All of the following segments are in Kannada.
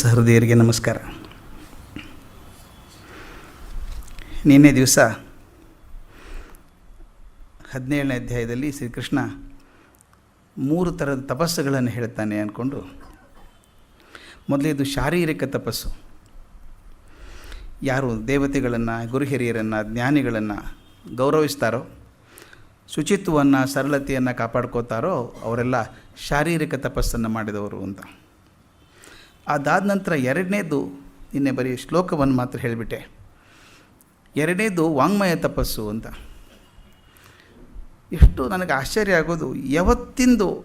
ಸಹೃದಯರಿಗೆ ನಮಸ್ಕಾರ. ನಿನ್ನೆ ದಿವಸ ಹದಿನೇಳನೇ ಅಧ್ಯಾಯದಲ್ಲಿ ಶ್ರೀಕೃಷ್ಣ ಮೂರು ಥರದ ತಪಸ್ಸುಗಳನ್ನು ಹೇಳ್ತಾನೆ ಅಂದ್ಕೊಂಡು ಮೊದಲೇದು ಶಾರೀರಿಕ ತಪಸ್ಸು. ಯಾರು ದೇವತೆಗಳನ್ನು ಗುರು ಹಿರಿಯರನ್ನು ಜ್ಞಾನಿಗಳನ್ನು ಗೌರವಿಸ್ತಾರೋ, ಶುಚಿತ್ವವನ್ನು, ಸರಳತೆಯನ್ನು ಕಾಪಾಡ್ಕೋತಾರೋ ಅವರೆಲ್ಲ ಶಾರೀರಿಕ ತಪಸ್ಸನ್ನು ಮಾಡಿದವರು ಅಂತ. ಅದಾದ ನಂತರ ಎರಡನೇದು, ನಿನ್ನೆ ಬರೀ ಶ್ಲೋಕವನ್ನು ಮಾತ್ರ ಹೇಳಿಬಿಟ್ಟೆ. ಎರಡನೇದು ವಾಂಗ್ಮಯ ತಪಸ್ಸು ಅಂತ. ಎಷ್ಟು ನನಗೆ ಆಶ್ಚರ್ಯ ಆಗೋದು, ಯಾವತ್ತಿಂದು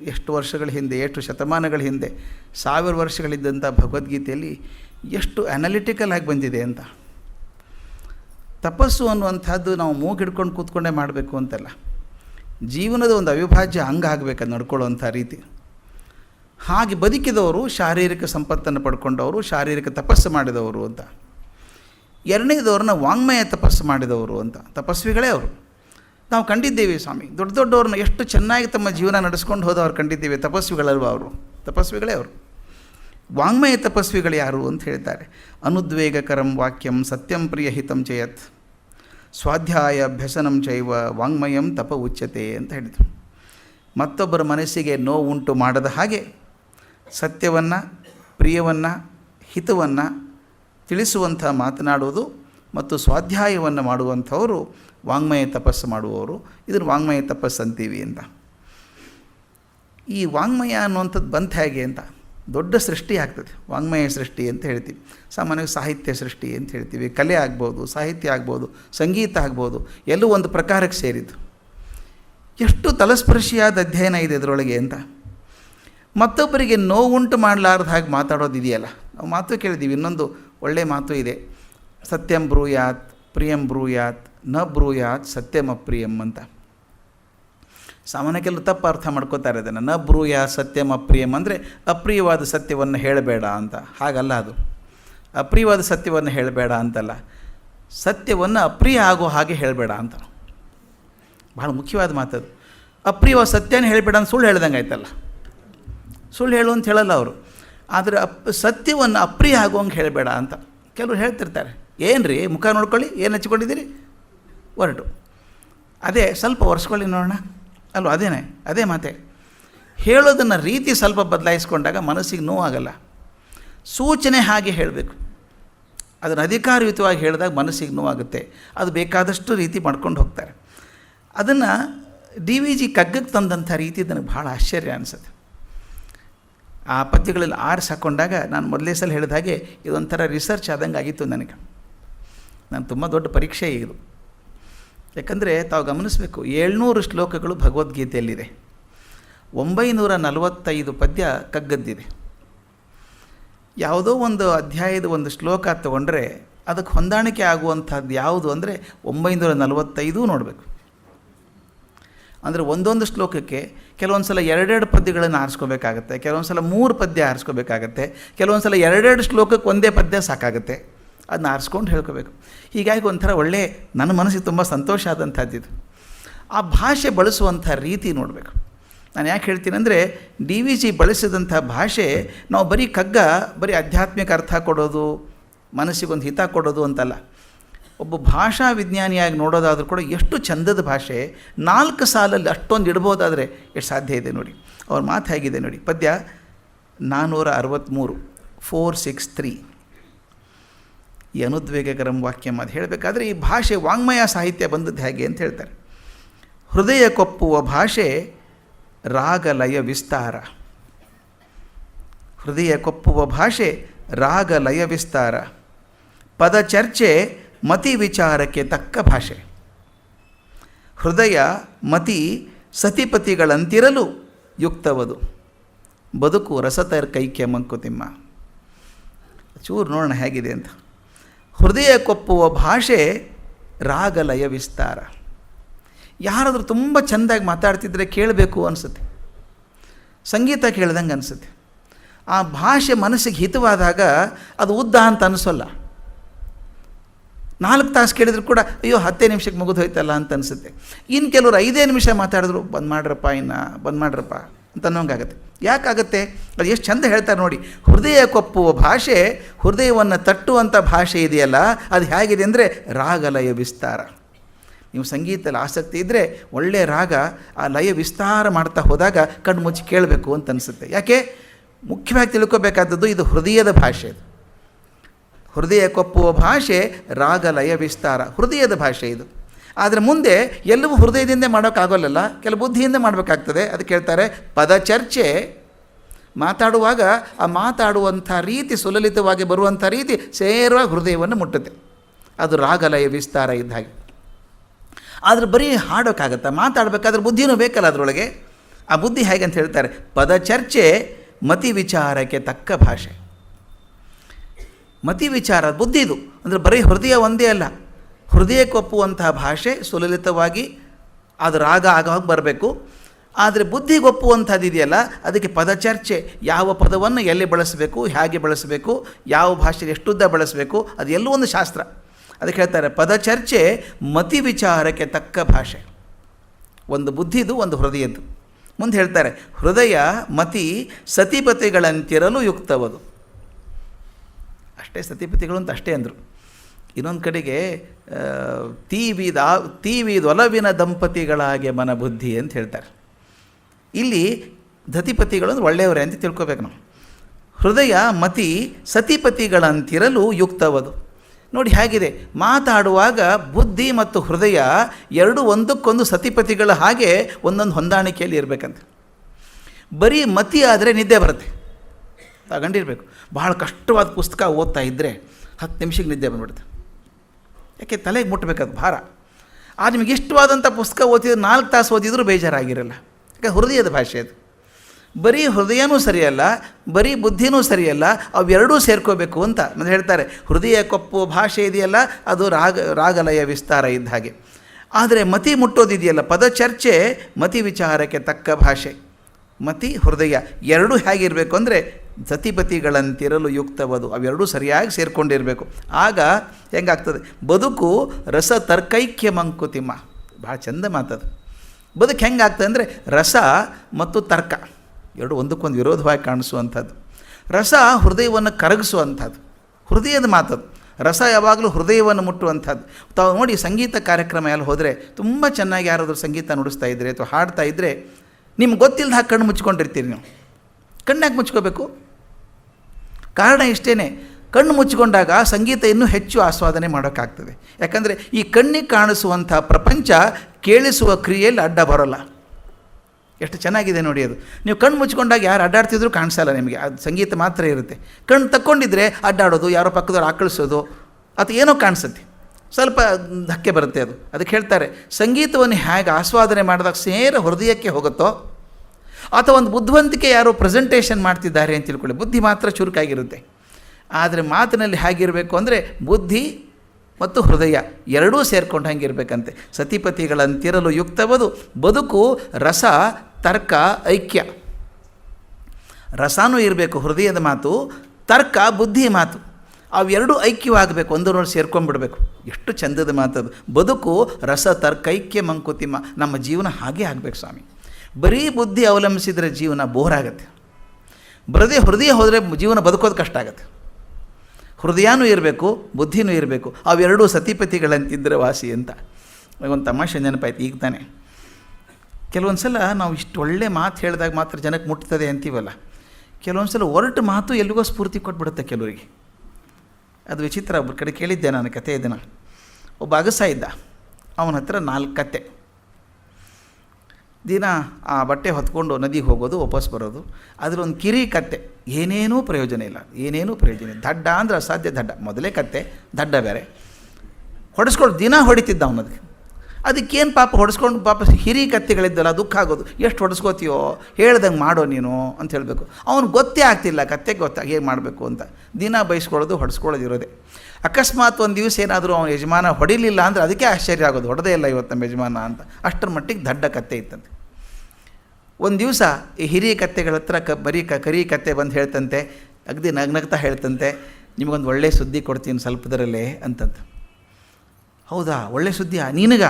ಎಷ್ಟು ವರ್ಷಗಳ ಹಿಂದೆ, ಎಷ್ಟು ಶತಮಾನಗಳ ಹಿಂದೆ, ಸಾವಿರ ವರ್ಷಗಳಿದ್ದಂಥ ಭಗವದ್ಗೀತೆಯಲ್ಲಿ ಎಷ್ಟು ಅನಾಲಿಟಿಕಲ್ ಆಗಿ ಬಂದಿದೆ ಅಂತ. ತಪಸ್ಸು ಅನ್ನುವಂಥದ್ದು ನಾವು ಮೂಗು ಹಿಡ್ಕೊಂಡು ಕೂತ್ಕೊಂಡೇ ಮಾಡಬೇಕು ಅಂತಲ್ಲ. ಜೀವನದ ಒಂದು ಅವಿಭಾಜ್ಯ ಅದು ನಡ್ಕೊಳ್ಳುವಂಥ ರೀತಿ. ಹಾಗೆ ಬದುಕಿದವರು, ಶಾರೀರಿಕ ಸಂಪತ್ತನ್ನು ಪಡ್ಕೊಂಡವರು, ಶಾರೀರಿಕ ತಪಸ್ಸು ಮಾಡಿದವರು ಅಂತ. ಎರಡನೇದವ್ರನ್ನ ವಾಂಗ್ಮಯ ತಪಸ್ಸು ಮಾಡಿದವರು ಅಂತ. ತಪಸ್ವಿಗಳೇ ಅವರು. ನಾವು ಕಂಡಿದ್ದೇವೆ ಸ್ವಾಮಿ. ದೊಡ್ಡ ದೊಡ್ಡವ್ರನ್ನ ಎಷ್ಟು ಚೆನ್ನಾಗಿ ತಮ್ಮ ಜೀವನ ನಡೆಸ್ಕೊಂಡು ಹೋದವ್ರು ಕಂಡಿದ್ದೇವೆ. ತಪಸ್ವಿಗಳಲ್ವ ಅವರು? ತಪಸ್ವಿಗಳೇ ಅವರು. ವಾಂಗ್ಮಯ ತಪಸ್ವಿಗಳು ಯಾರು ಅಂತ ಹೇಳ್ತಾರೆ. ಅನುದ್ವೇಗಕರಂ ವಾಕ್ಯಂ ಸತ್ಯಂ ಪ್ರಿಯ ಹಿತಂ ಚಯತ್. ಸ್ವಾಧ್ಯಾಯ ಅಭ್ಯಸನಂ ಚೈವ ವಾಂಗ್ಮಯಂ ತಪ ಉಚ್ಯತೆ ಅಂತ ಹೇಳಿದರು. ಮತ್ತೊಬ್ಬರ ಮನಸ್ಸಿಗೆ ನೋವುಂಟು ಮಾಡದ ಹಾಗೆ ಸತ್ಯವನ್ನು, ಪ್ರಿಯವನ್ನು, ಹಿತವನ್ನು ತಿಳಿಸುವಂಥ ಮಾತನಾಡುವುದು ಮತ್ತು ಸ್ವಾಧ್ಯಾಯವನ್ನು ಮಾಡುವಂಥವರು ವಾಂಗ್ಮಯ ತಪಸ್ಸು ಮಾಡುವವರು. ಇದನ್ನು ವಾಂಗ್ಮಯ ತಪಸ್ಸು ಅಂತೀವಿ ಅಂತ. ಈ ವಾಂಗ್ಮಯ ಅನ್ನುವಂಥದ್ದು ಬಂತ ಹೇಗೆ ಅಂತ? ದೊಡ್ಡ ಸೃಷ್ಟಿ ಆಗ್ತದೆ. ವಾಂಗ್ಮಯ ಸೃಷ್ಟಿ ಅಂತ ಹೇಳ್ತೀವಿ. ಸಾಮಾನ್ಯವಾಗಿ ಸಾಹಿತ್ಯ ಸೃಷ್ಟಿ ಅಂತ ಹೇಳ್ತೀವಿ. ಕಲೆ ಆಗ್ಬೋದು, ಸಾಹಿತ್ಯ ಆಗ್ಬೋದು, ಸಂಗೀತ ಆಗ್ಬೋದು, ಎಲ್ಲೂ ಒಂದು ಪ್ರಕಾರಕ್ಕೆ ಸೇರಿದ್ದು. ಎಷ್ಟು ತಲಸ್ಪರ್ಶಿಯಾದ ಅಧ್ಯಯನ ಇದೆ ಇದರೊಳಗೆ ಅಂತ? ಮತ್ತೊಬ್ಬರಿಗೆ ನೋವುಂಟು ಮಾಡಲಾರ್ದ ಹಾಗೆ ಮಾತಾಡೋದು ಇದೆಯಲ್ಲ? ನಾವು ಮಾತು ಕೇಳಿದ್ದೀವಿ, ಇನ್ನೊಂದು ಒಳ್ಳೆಯ ಮಾತು ಇದೆ. ಸತ್ಯಂ ಬ್ರೂಯಾತ್, ಪ್ರಿಯಂ ಬ್ರೂಯಾತ್, ನ ಬ್ರೂಯಾತ್ ಸತ್ಯಮ ಪ್ರಿಯಂ ಅಂತ. ಸಾಮಾನ್ಯ ಕೆಲವು ತಪ್ಪು ಅರ್ಥ ಮಾಡ್ಕೋತಾರೆ ಅದನ್ನು ನ ಬ್ರೂಯ, ಸತ್ಯಂ ಅಪ್ರಿಯಂ ಅಂದರೆ ಅಪ್ರಿಯವಾದ ಸತ್ಯವನ್ನು ಹೇಳಬೇಡ ಅಂತ. ಹಾಗಲ್ಲ ಅದು. ಅಪ್ರಿಯವಾದ ಸತ್ಯವನ್ನು ಹೇಳಬೇಡ ಅಂತಲ್ಲ. ಸತ್ಯವನ್ನು ಅಪ್ರಿಯ ಆಗೋ ಹಾಗೆ ಹೇಳಬೇಡ ಅಂತ. ಭಾಳ ಮುಖ್ಯವಾದ ಮಾತದು. ಅಪ್ರಿಯವಾದ ಸತ್ಯನ ಹೇಳಬೇಡ ಅಂತ ಸುಳ್ಳು ಹೇಳ್ದಂಗೆ ಆಯ್ತಲ್ಲ ಸುಳ್ಳು ಹೇಳು ಅಂತ ಹೇಳಲ್ಲ ಅವರು. ಆದರೆ ಅಪ್, ಸತ್ಯವನ್ನು ಅಪ್ರಿಯ ಆಗುವಂಗೆ ಹೇಳಬೇಡ ಅಂತ. ಕೆಲವರು ಹೇಳ್ತಿರ್ತಾರೆ ಏನು ರೀ ಮುಖ ನೋಡ್ಕೊಳ್ಳಿ, ಏನು ಹಚ್ಕೊಂಡಿದ್ದೀರಿ ಹೊರಟು. ಅದೇ ಸ್ವಲ್ಪ ಒರೆಸ್ಕೊಳ್ಳಿ ನೋಡೋಣ. ಅಲ್ವ, ಅದೇನೇ, ಅದೇ ಮಾತೆ. ಹೇಳೋದನ್ನು ರೀತಿ ಸ್ವಲ್ಪ ಬದಲಾಯಿಸ್ಕೊಂಡಾಗ ಮನಸ್ಸಿಗೆ ನೋವಾಗಲ್ಲ. ಸೂಚನೆ ಹಾಗೆ ಹೇಳಬೇಕು. ಅದನ್ನು ಅಧಿಕಾರಯುತವಾಗಿ ಹೇಳಿದಾಗ ಮನಸ್ಸಿಗೆ ನೋವಾಗುತ್ತೆ. ಅದು ಬೇಕಾದಷ್ಟು ರೀತಿ ಮಾಡ್ಕೊಂಡು ಹೋಗ್ತಾರೆ. ಅದನ್ನು ಡಿ ವಿ ಜಿ ಕಗ್ಗಕ್ಕೆ ತಂದಂಥ ರೀತಿ ನನಗೆ ಭಾಳ ಆಶ್ಚರ್ಯ ಅನಿಸುತ್ತೆ. ಆ ಪದ್ಯಗಳಲ್ಲಿ ಆರಿಸಿ ಹಾಕ್ಕೊಂಡಾಗ ನಾನು ಮೊದಲೇ ಸಲ ಹೇಳಿದ ಹಾಗೆ ಇದೊಂಥರ ರಿಸರ್ಚ್ ಆದಂಗೆ ಆಗಿತ್ತು ನನಗೆ. ನಾನು ತುಂಬ ದೊಡ್ಡ ಪರೀಕ್ಷೆ ಇದು. ಯಾಕಂದರೆ ತಾವು ಗಮನಿಸಬೇಕು, ಏಳ್ನೂರು ಶ್ಲೋಕಗಳು ಭಗವದ್ಗೀತೆಯಲ್ಲಿದೆ. ಒಂಬೈನೂರ ನಲವತ್ತೈದು ಪದ್ಯ ಕಗ್ಗದ್ದಿದೆ. ಯಾವುದೋ ಒಂದು ಅಧ್ಯಾಯದ ಒಂದು ಶ್ಲೋಕ ತಗೊಂಡ್ರೆ ಅದಕ್ಕೆ ಹೊಂದಾಣಿಕೆ ಆಗುವಂಥದ್ದು ಯಾವುದು ಅಂದರೆ ಒಂಬೈನೂರ ನಲವತ್ತೈದು ನೋಡಬೇಕು. ಅಂದರೆ ಒಂದೊಂದು ಶ್ಲೋಕಕ್ಕೆ ಕೆಲವೊಂದು ಸಲ ಎರಡೆರಡು ಪದ್ಯಗಳನ್ನು ಆರಿಸ್ಕೋಬೇಕಾಗತ್ತೆ ಕೆಲವೊಂದು ಸಲ ಮೂರು ಪದ್ಯ ಆರಿಸ್ಕೋಬೇಕಾಗತ್ತೆ ಕೆಲವೊಂದು ಸಲ ಎರಡೆರಡು ಶ್ಲೋಕಕ್ಕೆ ಒಂದೇ ಪದ್ಯ ಸಾಕಾಗುತ್ತೆ. ಅದನ್ನ ಆರಿಸ್ಕೊಂಡು ಹೇಳ್ಕೋಬೇಕು. ಹೀಗಾಗಿ ಒಂಥರ ಒಳ್ಳೆ ನನ್ನ ಮನಸ್ಸಿಗೆ ತುಂಬ ಸಂತೋಷ ಆದಂಥದ್ದಿದು ಆ ಭಾಷೆ ಬಳಸುವಂಥ ರೀತಿ ನೋಡಬೇಕು. ನಾನು ಯಾಕೆ ಹೇಳ್ತೀನಿ ಅಂದರೆ ಡಿ ವಿ ಜಿ ಬಳಸಿದಂಥ ಭಾಷೆ ನಾವು ಬರೀ ಕಗ್ಗ, ಬರೀ ಆಧ್ಯಾತ್ಮಿಕ ಅರ್ಥ ಕೊಡೋದು, ಮನಸ್ಸಿಗೊಂದು ಹಿತ ಕೊಡೋದು ಅಂತಲ್ಲ. ಒಬ್ಬ ಭಾಷಾ ವಿಜ್ಞಾನಿಯಾಗಿ ನೋಡೋದಾದರೂ ಕೂಡ ಎಷ್ಟು ಚಂದದ ಭಾಷೆ. ನಾಲ್ಕು ಸಾಲಲ್ಲಿ ಅಷ್ಟೊಂದು ಇಡ್ಬೋದಾದರೆ ಎಷ್ಟು ಸಾಧ್ಯ ಇದೆ ನೋಡಿ. ಅವ್ರ ಮಾತು ಹೇಗಿದೆ ನೋಡಿ. ಪದ್ಯ ನಾನ್ನೂರ ಅರವತ್ತ್ಮೂರು ಫೋರ್ ಸಿಕ್ಸ್ ತ್ರೀ. ಈ ಅನುದ್ವೇಗಕರಂ ವಾಕ್ಯ ಅದು ಹೇಳಬೇಕಾದ್ರೆ ಈ ಭಾಷೆ ವಾಂಗ್ಮಯ ಸಾಹಿತ್ಯ ಬಂದದ್ದು ಹೇಗೆ ಅಂತ ಹೇಳ್ತಾರೆ. ಹೃದಯ ಕೊಪ್ಪುವ ಭಾಷೆ ರಾಗಲಯ ವಿಸ್ತಾರ. ಹೃದಯ ಕೊಪ್ಪುವ ಭಾಷೆ ರಾಗಲಯ ವಿಸ್ತಾರ. ಪದ ಚರ್ಚೆ ಮತಿ ವಿಚಾರಕ್ಕೆ ತಕ್ಕ ಭಾಷೆ. ಹೃದಯ, ಮತಿ, ಸತಿಪತಿಗಳಂತಿರಲು ಯುಕ್ತವದು. ಬದುಕು ರಸತರ್ ಕೈಕ್ಯ ಮಂಕುತಿಮ್ಮ. ಚೂರು ನೋಡೋಣ ಹೇಗಿದೆ ಅಂತ. ಹೃದಯ ಕೊಪ್ಪುವ ಭಾಷೆ ರಾಗಲಯ ವಿಸ್ತಾರ. ಯಾರಾದರೂ ತುಂಬ ಚೆಂದಾಗಿ ಮಾತಾಡ್ತಿದ್ರೆ ಕೇಳಬೇಕು ಅನಿಸುತ್ತೆ. ಸಂಗೀತ ಕೇಳ್ದಂಗೆ ಅನಿಸುತ್ತೆ. ಆ ಭಾಷೆ ಮನಸ್ಸಿಗೆ ಹಿತವಾದಾಗ ಅದು ಉದ್ದ ಅಂತ ಅನಿಸೋಲ್ಲ. ನಾಲ್ಕು ತಾಸು ಕೇಳಿದ್ರು ಕೂಡ, ಅಯ್ಯೋ, ಹತ್ತೇ ನಿಮಿಷಕ್ಕೆ ಮುಗಿದು ಹೋಯ್ತಲ್ಲ ಅಂತ ಅನಿಸುತ್ತೆ. ಇನ್ನು ಕೆಲವರು ಐದೇ ನಿಮಿಷ ಮಾತಾಡಿದ್ರು, ಬಂದ್ ಮಾಡ್ರಪ್ಪ ಇನ್ನು, ಬಂದ್ ಮಾಡ್ರಪ್ಪ ಅಂತ ಅನ್ನೋಂಗಾಗತ್ತೆ. ಯಾಕಾಗತ್ತೆ? ಅದು ಎಷ್ಟು ಚಂದ ಹೇಳ್ತಾರೆ ನೋಡಿ. ಹೃದಯ ಕೊಪ್ಪುವ ಭಾಷೆ ಹೃದಯವನ್ನು ತಟ್ಟುವಂಥ ಭಾಷೆ ಇದೆಯಲ್ಲ, ಅದು ಹೇಗಿದೆ ಅಂದರೆ ರಾಗಲಯ ವಿಸ್ತಾರ. ನೀವು ಸಂಗೀತದಲ್ಲಿ ಆಸಕ್ತಿ ಇದ್ದರೆ ಒಳ್ಳೆಯ ರಾಗ ಆ ಲಯ ವಿಸ್ತಾರ ಮಾಡ್ತಾ ಹೋದಾಗ ಕಣ್ಣು ಮುಚ್ಚಿ ಕೇಳಬೇಕು ಅಂತ ಅನಿಸುತ್ತೆ. ಯಾಕೆ? ಮುಖ್ಯವಾಗಿ ತಿಳ್ಕೊಬೇಕಾದದ್ದು ಇದು ಹೃದಯದ ಭಾಷೆ ಇದು ಹೃದಯ ಕೊಪ್ಪುವ ಭಾಷೆ ರಾಗಲಯ ವಿಸ್ತಾರ, ಹೃದಯದ ಭಾಷೆ ಇದು. ಆದರೆ ಮುಂದೆ ಎಲ್ಲವೂ ಹೃದಯದಿಂದ ಮಾಡೋಕ್ಕಾಗೋಲ್ಲಲ್ಲ ಕೆಲವು ಬುದ್ಧಿಯಿಂದ ಮಾಡಬೇಕಾಗ್ತದೆ. ಅದಕ್ಕೆ ಹೇಳ್ತಾರೆ ಪದಚರ್ಚೆ ಮಾತಾಡುವಾಗ ಆ ಮಾತಾಡುವಂಥ ರೀತಿ, ಸುಲಲಿತವಾಗಿ ಬರುವಂಥ ರೀತಿ ಸೇರುವ ಹೃದಯವನ್ನು ಮುಟ್ಟುತ್ತೆ. ಅದು ರಾಗಲಯ ವಿಸ್ತಾರ ಇದ್ದ ಹಾಗೆ. ಆದರೆ ಬರೀ ಹಾಡೋಕ್ಕಾಗತ್ತಾ? ಮಾತಾಡಬೇಕಾದ್ರೆ ಬುದ್ಧಿನೂ ಬೇಕಲ್ಲ ಅದರೊಳಗೆ. ಆ ಬುದ್ಧಿ ಹೇಗೆ ಅಂತ ಹೇಳ್ತಾರೆ ಪದ ಚರ್ಚೆ ಮತಿ ವಿಚಾರಕ್ಕೆ ತಕ್ಕ ಭಾಷೆ. ಮತಿ ವಿಚಾರ, ಬುದ್ಧಿ ಇದು. ಅಂದರೆ ಬರೀ ಹೃದಯ ಒಂದೇ ಅಲ್ಲ. ಹೃದಯಕ್ಕೆ ಒಪ್ಪುವಂತಹ ಭಾಷೆ ಸುಲಲಿತವಾಗಿ ಅದು ರಾಗ ಆಗ ಬರಬೇಕು. ಆದರೆ ಬುದ್ಧಿಗೆ ಒಪ್ಪುವಂಥದ್ದು ಇದೆಯಲ್ಲ, ಅದಕ್ಕೆ ಪದಚರ್ಚೆ, ಯಾವ ಪದವನ್ನು ಎಲ್ಲಿ ಬಳಸಬೇಕು, ಹೇಗೆ ಬಳಸಬೇಕು, ಯಾವ ಭಾಷೆಗೆ ಎಷ್ಟುದ್ದ ಬಳಸಬೇಕು, ಅದು ಎಲ್ಲೂ ಒಂದು ಶಾಸ್ತ್ರ. ಅದಕ್ಕೆ ಹೇಳ್ತಾರೆ, ಪದಚರ್ಚೆ ಮತಿ ವಿಚಾರಕ್ಕೆ ತಕ್ಕ ಭಾಷೆ. ಒಂದು ಬುದ್ಧಿದು, ಒಂದು ಹೃದಯದ್ದು. ಮುಂದೆ ಹೇಳ್ತಾರೆ, ಹೃದಯ ಮತಿ ಸತಿಪತಿಗಳಂತಿರಲು ಯುಕ್ತವದು. ಅಷ್ಟೇ ಸತಿಪತಿಗಳು ಅಂತ ಅಷ್ಟೇ ಅಂದರು. ಇನ್ನೊಂದು ಕಡೆಗೆ ತೀವಿದ ಒಲವಿನ ದಂಪತಿಗಳಾಗೆ ಮನಬುದ್ಧಿ ಅಂತ ಹೇಳ್ತಾರೆ. ಇಲ್ಲಿ ಧತಿಪತಿಗಳು ಅಂದ್ರೆ ಒಳ್ಳೆಯವರೇ ಅಂತ ತಿಳ್ಕೊಬೇಕು ನಾವು. ಹೃದಯ, ಮತಿ, ಸತಿಪತಿಗಳಂತಿರಲು ಯುಕ್ತವದು. ನೋಡಿ ಹೇಗಿದೆ, ಮಾತಾಡುವಾಗ ಬುದ್ಧಿ ಮತ್ತು ಹೃದಯ ಎರಡು ಒಂದಕ್ಕೊಂದು ಸತಿಪತಿಗಳ ಹಾಗೆ ಒಂದೊಂದು ಹೊಂದಾಣಿಕೆಯಲ್ಲಿ ಇರಬೇಕಂತ. ಬರೀ ಮತಿ ಆದರೆ ನಿದ್ದೆ ಬರುತ್ತೆ. ತಗೊಂಡಿರ್ಬೇಕು. ಭಾಳ ಕಷ್ಟವಾದ ಪುಸ್ತಕ ಓದ್ತಾ ಇದ್ದರೆ ಹತ್ತು ನಿಮಿಷಕ್ಕೆ ನಿದ್ದೆ ಬಂದ್ಬಿಡುತ್ತೆ. ಯಾಕೆ ತಲೆಗೆ ಮುಟ್ಟಬೇಕದು ಭಾರ? ಆ ನಿಮಗೆ ಇಷ್ಟವಾದಂಥ ಪುಸ್ತಕ ಓದಿದ್ರು ನಾಲ್ಕು ತಾಸು ಓದಿದರೂ ಬೇಜಾರಾಗಿರಲ್ಲ. ಯಾಕೆ ಹೃದಯದ ಭಾಷೆ ಅದು. ಬರೀ ಹೃದಯನೂ ಸರಿಯಲ್ಲ, ಬರೀ ಬುದ್ಧಿನೂ ಸರಿಯಲ್ಲ, ಅವೆರಡೂ ಸೇರ್ಕೋಬೇಕು ಅಂತ ನಾನು ಹೇಳ್ತಾರೆ. ಹೃದಯ ಕೊಪ್ಪು ಭಾಷೆ ಇದೆಯಲ್ಲ, ಅದು ರಾಗ, ರಾಗಲಯ ವಿಸ್ತಾರ ಇದ್ದ ಹಾಗೆ. ಆದರೆ ಮತಿ ಮುಟ್ಟೋದಿದೆಯಲ್ಲ, ಪದಚರ್ಚೆ ಮತಿ ವಿಚಾರಕ್ಕೆ ತಕ್ಕ ಭಾಷೆ. ಮತಿ, ಹೃದಯ, ಎರಡೂ ಹೇಗಿರಬೇಕು ಅಂದರೆ ಸತಿಪತಿಗಳಂತಿರಲು ಯುಕ್ತವದು. ಅವೆರಡೂ ಸರಿಯಾಗಿ ಸೇರಿಕೊಂಡಿರಬೇಕು. ಆಗ ಹೆಂಗಾಗ್ತದೆ? ಬದುಕು ರಸ ತರ್ಕೈಕ್ಯ ಮಂಕುತಿಮ್ಮ ಭಾಳ ಚಂದ ಮಾತದು. ಬದುಕು ಹೆಂಗಾಗ್ತದೆ ಅಂದರೆ ರಸ ಮತ್ತು ತರ್ಕ. ಎರಡು ಒಂದಕ್ಕೊಂದು ವಿರೋಧವಾಗಿ ಕಾಣಿಸುವಂಥದ್ದು. ರಸ ಹೃದಯವನ್ನು ಕರಗಿಸುವಂಥದ್ದು. ಹೃದಯದ ಮಾತದು. ರಸ ಯಾವಾಗಲೂ ಹೃದಯವನ್ನು ಮುಟ್ಟುವಂಥದ್ದು. ತಾವು ನೋಡಿ ಸಂಗೀತ ಕಾರ್ಯಕ್ರಮ ಎಲ್ಲ ಹೋದರೆ ತುಂಬ ಚೆನ್ನಾಗಿ ಯಾರಾದರೂ ಸಂಗೀತ ನುಡಿಸ್ತಾ ಇದ್ದರೆ ಅಥವಾ ಹಾಡ್ತಾ ಇದ್ದರೆ ನಿಮ್ಗೆ ಗೊತ್ತಿಲ್ಲದ ಕಣ್ಣು ಮುಚ್ಕೊಂಡಿರ್ತೀರಿ ನೀವು. ಕಣ್ಣಾಗಿ ಮುಚ್ಕೋಬೇಕು. ಕಾರಣ ಇಷ್ಟೇ ಕಣ್ಣು ಮುಚ್ಚಿಕೊಂಡಾಗ ಸಂಗೀತ ಇನ್ನೂ ಹೆಚ್ಚು ಆಸ್ವಾದನೆ ಮಾಡೋಕ್ಕಾಗ್ತದೆ. ಯಾಕಂದರೆ ಈ ಕಣ್ಣಿಗೆ ಕಾಣಿಸುವಂಥ ಪ್ರಪಂಚ ಕೇಳಿಸುವ ಕ್ರಿಯೆಯಲ್ಲಿ ಅಡ್ಡ ಬರೋಲ್ಲ. ಎಷ್ಟು ಚೆನ್ನಾಗಿದೆ ನೋಡಿ ಅದು. ನೀವು ಕಣ್ಣು ಮುಚ್ಕೊಂಡಾಗ ಯಾರು ಅಡ್ಡಾಡ್ತಿದ್ರು ಕಾಣಿಸಲ್ಲ ನಿಮಗೆ. ಅದು ಸಂಗೀತ ಮಾತ್ರ ಇರುತ್ತೆ. ಕಣ್ಣು ತಕ್ಕೊಂಡಿದ್ರೆ ಅಡ್ಡಾಡೋದು, ಯಾರೋ ಪಕ್ಕದವ್ರು ಆಕಳಿಸೋದು ಅಥವಾ ಏನೋ ಕಾಣಿಸುತ್ತೆ. ಸ್ವಲ್ಪ ಧಕ್ಕೆ ಬರುತ್ತೆ ಅದು. ಅದಕ್ಕೆ ಹೇಳ್ತಾರೆ, ಸಂಗೀತವನ್ನು ಹೇಗೆ ಆಸ್ವಾದನೆ ಮಾಡಿದಾಗ ಸೇರ ಹೃದಯಕ್ಕೆ ಹೋಗುತ್ತೋ ಅಥವಾ ಒಂದು ಬುದ್ಧಿವಂತಿಕೆ ಯಾರೋ ಪ್ರೆಸೆಂಟೇಷನ್ ಮಾಡ್ತಿದ್ದಾರೆ ಅಂತ ತಿಳ್ಕೊಳ್ಳಿ. ಬುದ್ಧಿ ಮಾತ್ರ ಚುರುಕಾಗಿರುತ್ತೆ. ಆದರೆ ಮಾತಿನಲ್ಲಿ ಹೇಗಿರಬೇಕು ಅಂದರೆ ಬುದ್ಧಿ ಮತ್ತು ಹೃದಯ ಎರಡೂ ಸೇರ್ಕೊಂಡು ಹಂಗಿರಬೇಕಂತೆ. ಸತಿಪತಿಗಳಂತಿರಲು ಯುಕ್ತವದು ಬದುಕು, ರಸ, ತರ್ಕ, ಐಕ್ಯ. ರಸನೂ ಇರಬೇಕು, ಹೃದಯದ ಮಾತು, ತರ್ಕ ಬುದ್ಧಿ ಮಾತು. ಅವೆರಡೂ ಐಕ್ಯವಾಗಬೇಕು ಒಂದರೊಳಗೆ ಸೇರ್ಕೊಂಡ್ಬಿಡ್ಬೇಕು. ಎಷ್ಟು ಚಂದದ ಮಾತದು. ಬದುಕು, ರಸ ತರ್ಕೈಕ್ಯ ಮಂಕುತಿಮ್ಮ ನಮ್ಮ ಜೀವನ ಹಾಗೇ ಆಗಬೇಕು ಸ್ವಾಮಿ. ಬರೀ ಬುದ್ಧಿ ಅವಲಂಬಿಸಿದರೆ ಜೀವನ ಬೋರ್ ಆಗುತ್ತೆ. ಬರದೇ ಹೃದಯ ಹೋದರೆ ಜೀವನ ಬದುಕೋದು ಕಷ್ಟ ಆಗುತ್ತೆ. ಹೃದಯನೂ ಇರಬೇಕು, ಬುದ್ಧಿನೂ ಇರಬೇಕು. ಅವೆರಡೂ ಸತಿಪತಿಗಳಂತಿದ್ದರೆ ವಾಸಿ ಅಂತ ಒಂದು ತಮಾಷೆ ನೆನಪಾಯ್ತು, ಈಗ ತಾನೆ. ಕೆಲವೊಂದು ಸಲ ನಾವು ಇಷ್ಟು ಒಳ್ಳೆ ಮಾತು ಹೇಳಿದಾಗ ಮಾತ್ರ ಜನಕ್ಕೆ ಮುಟ್ತದೆ ಅಂತೀವಲ್ಲ. ಕೆಲವೊಂದು ಸಲ ಹೊರಟು ಮಾತು ಎಲ್ಲಿಗೋ ಸ್ಫೂರ್ತಿ ಕೊಟ್ಬಿಡುತ್ತೆ ಕೆಲವರಿಗೆ. ಅದು ವಿಚಿತ್ರ ಒಬ್ಬರ ಕಡೆ ಕೇಳಿದ್ದೆ ನಾನು ಕತೆ ಇದನ್ನು ಒಬ್ಬ ಅಗಸ ಇದ್ದ. ಅವನ ಹತ್ರ ನಾಲ್ಕು ಕತೆ. ದಿನ ಆ ಬಟ್ಟೆ ಹೊತ್ಕೊಂಡು ನದಿಗೆ ಹೋಗೋದು, ವಾಪಸ್ ಬರೋದು, ಅದರೊಂದು ಕಿರಿ ಕತ್ತೆ. ಏನೇನೂ ಪ್ರಯೋಜನ ಇಲ್ಲ. ಏನೇನೂ ಪ್ರಯೋಜನ ಇಲ್ಲ. ದಡ್ಡ ಅಂದ್ರೆ ಅಸಾಧ್ಯ ದಡ್ಡ. ಮೊದಲೇ ಕತ್ತೆ, ದಡ್ಡ ಬೇರೆ. ಹೊಡೆಸ್ಕೊಂಡು ದಿನ ಹೊಡಿತಿದ್ದ ಅವನದಕ್ಕೆ. ಅದಕ್ಕೇನು ಪಾಪ ಹೊಡೆಸ್ಕೊಂಡು ಪಾಪ ಹಿರಿ ಕತ್ತೆಗಳಿದ್ದಲ್ಲ, ದುಃಖ ಆಗೋದು. ಎಷ್ಟು ಹೊಡೆಸ್ಕೋತೀಯೋ? ಹೇಳ್ದಂಗೆ ಮಾಡೋ ನೀನು ಅಂತ ಹೇಳಬೇಕು. ಅವನು ಗೊತ್ತೇ ಆಗ್ತಿಲ್ಲ ಕತ್ತೆಗೆ ಗೊತ್ತಾಗ ಹೇಗೆ ಮಾಡಬೇಕು ಅಂತ. ದಿನ ಬಯಸ್ಕೊಳ್ಳೋದು ಹೊಡೆಸ್ಕೊಳ್ಳೋದು ಇರೋದೆ. ಅಕಸ್ಮಾತ್ ಒಂದು ದಿವಸ ಏನಾದರೂ ಅವನ ಯಜಮಾನ ಹೊಡಿಲಿಲ್ಲ ಅಂದರೆ ಅದಕ್ಕೆ ಆಶ್ಚರ್ಯ ಆಗೋದು. ಹೊಡೆದೇ ಇಲ್ಲ ಇವತ್ತು ನಮ್ಮ ಯಜಮಾನ ಅಂತ. ಅಷ್ಟರ ಮಟ್ಟಿಗೆ ದಡ್ಡ ಕತ್ತೆ ಇತ್ತಂತೆ. ಒಂದು ದಿವಸ ಈ ಹಿರಿಯ ಕತ್ತೆಗಳ ಹತ್ರ ಕ, ಬರೀ ಕ, ಕರಿ ಕತ್ತೆ ಬಂದು ಹೇಳ್ತಂತೆ. ಅಗದಿ ನಗ್ನಗ್ತಾ ಹೇಳ್ತಂತೆ. ನಿಮಗೊಂದು ಒಳ್ಳೆಯ ಸುದ್ದಿ ಕೊಡ್ತೀನಿ ಸ್ವಲ್ಪದರಲ್ಲೇ ಅಂತಂತ. ಹೌದಾ? ಒಳ್ಳೆ ಸುದ್ದಿಯಾ? ನಿನಗ?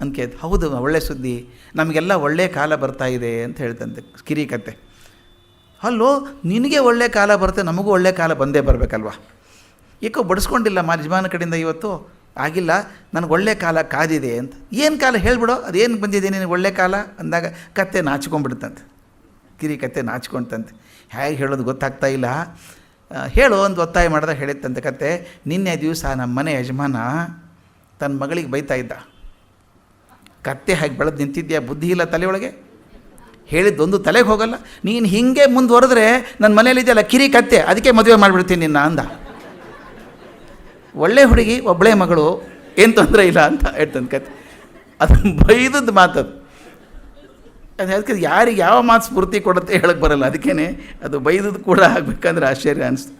ಅಂತ ಕೇಳ್ತ ಹೌದು, ಒಳ್ಳೆ ಸುದ್ದಿ. ನಮಗೆಲ್ಲ ಒಳ್ಳೆ ಕಾಲ ಬರ್ತಾ ಇದೆ ಅಂತ ಹೇಳ್ತಂತೆ ಕಿರಿ ಕತೆ ಅಲ್ಲೋ ನಿನಗೆ ಒಳ್ಳೆ ಕಾಲ ಬರುತ್ತೆ, ನಮಗೂ ಒಳ್ಳೆ ಕಾಲ ಬಂದೇ ಬರಬೇಕಲ್ವ? ಏಕೋ ಬಡಿಸ್ಕೊಂಡಿಲ್ಲ ಮಾ ಯಜಮಾನ ಕಡೆಯಿಂದ ಇವತ್ತು? ಆಗಿಲ್ಲ, ನನಗೆ ಒಳ್ಳೆ ಕಾಲ ಕಾದಿದೆ ಅಂತ. ಏನು ಕಾಲ ಹೇಳ್ಬಿಡೋ, ಅದೇನು ಬಂದಿದೆ ನಿನಗೆ ಒಳ್ಳೆ ಕಾಲ? ಅಂದಾಗ ಕತ್ತೆ ನಾಚಿಕೊಂಡ್ಬಿಡ್ತಂತೆ. ಕಿರಿ ಕತ್ತೆ ನಾಚ್ಕೊಂತಂತೆ ಹೇಗೆ ಹೇಳೋದು ಗೊತ್ತಾಗ್ತಾ ಇಲ್ಲ. ಹೇಳು, ಒಂದು ಒತ್ತಾಯ ಮಾಡಿದಾಗ ಹೇಳಿತ್ತಂತೆ ಕತೆ ನಿನ್ನೆ ದಿವಸ ನಮ್ಮ ಮನೆ ಯಜಮಾನ ತನ್ನ ಮಗಳಿಗೆ ಬೈತಾ ಇದ್ದ. ಕತ್ತೆ ಹಾಗೆ ಬೆಳೆದು ನಿಂತಿದ್ಯಾ ಬುದ್ಧಿ ಇಲ್ಲ ತಲೆಯೊಳಗೆ? ಹೇಳಿದ್ದೊಂದು ತಲೆಗೆ ಹೋಗಲ್ಲ. ನೀನು ಹಿಂಗೆ ಮುಂದುವರೆದ್ರೆ ನನ್ನ ಮನೇಲಿದೆಯಲ್ಲ ಕಿರಿ ಕತ್ತೆ, ಅದಕ್ಕೆ ಮದುವೆ ಮಾಡಿಬಿಡ್ತೀನಿ ನಿನ್ನ ಅಂದ. ಒಳ್ಳೆ ಹುಡುಗಿ ಒಬ್ಬಳೇ ಮಗಳು, ಏನು ತೊಂದರೆ ಇಲ್ಲ ಅಂತ ಹೇಳ್ತಂದು ಕತ್ತೆ. ಅದು ಬೈದದ್ದು ಮಾತದು ಅದು. ಅದಕ್ಕೆ ಯಾರಿಗೆ ಯಾವ ಮಾತು ಸ್ಫೂರ್ತಿ ಕೊಡುತ್ತೆ ಹೇಳಕ್ಕೆ ಬರಲ್ಲ. ಅದಕ್ಕೇ ಅದು ಬೈದದ್ದು ಕೂಡ ಆಗಬೇಕಂದ್ರೆ ಆಶ್ಚರ್ಯ ಅನಿಸ್ತು.